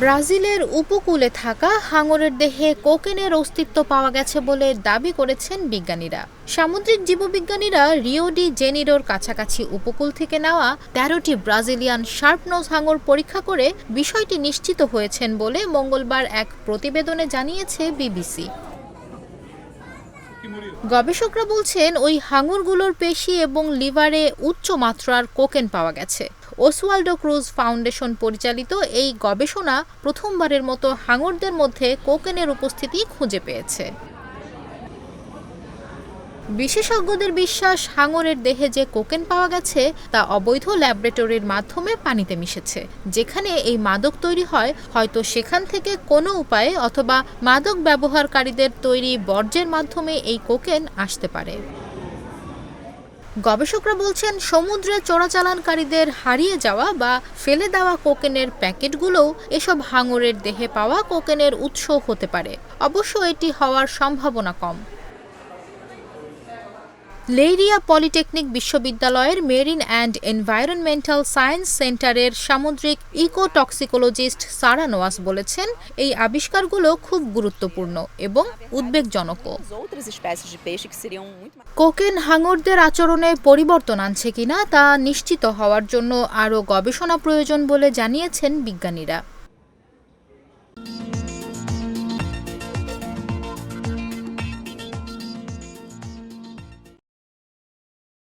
ব্রাজিলের উপকূলে থাকা হাঙরের দেহে কোকেনের অস্তিত্ব পাওয়া গেছে বলে দাবি করেছেন বিজ্ঞানীরা। সামুদ্রিক জীববিজ্ঞানীরা রিও ডি জেনিরোর কাছাকাছি উপকূল থেকে নেওয়া তেরোটি ব্রাজিলিয়ান শার্পনোজ হাঙর পরীক্ষা করে বিষয়টি নিশ্চিত হয়েছেন বলে মঙ্গলবার এক প্রতিবেদনে জানিয়েছে বিবিসি। গবেষকরা বলছেন, ওই হাঙরগুলোর পেশি এবং লিভারে উচ্চ মাত্রার কোকেন পাওয়া গেছে। ওসওয়াল্ডো ক্রুজ ফাউন্ডেশন পরিচালিত এই গবেষণা প্রথমবারের মতো হাঙরদের মধ্যে কোকেনের উপস্থিতি খুঁজে পেয়েছে। বিশেষজ্ঞদের বিশ্বাস, হাঙরের দেহে যে কোকেন পাওয়া গেছে, তা অবৈধ ল্যাবরেটরির মাধ্যমে পানিতে মিশেছে। যেখানে এই মাদক তৈরি হয়, হয়তো সেখান থেকে কোনো উপায়ে অথবা মাদক ব্যবহারকারীদের তৈরি বর্জ্যের মাধ্যমে এই কোকেন আসতে পারে। গবেষকরা বলছেন, সমুদ্রে চোরাচালানকারীদের হারিয়ে যাওয়া বা ফেলে দেওয়া কোকেনের প্যাকেটগুলোও এসব হাঙরের দেহে পাওয়া কোকেনের উৎস হতে পারে। অবশ্য এটি হওয়ার সম্ভাবনা কম। লেইরিয়া পলিটেকনিক বিশ্ববিদ্যালয়ের মেরিন অ্যান্ড এনভায়রনমেন্টাল সায়েন্স সেন্টারের সামুদ্রিক ইকোটক্সিকোলজিস্ট সারা নোয়াস বলেছেন, এই আবিষ্কারগুলো খুব গুরুত্বপূর্ণ এবং mais. কোকেন হাঙরদের আচরণে পরিবর্তন আনছে কিনা তা নিশ্চিত হওয়ার জন্য আরও গবেষণা প্রয়োজন বলে জানিয়েছেন বিজ্ঞানীরা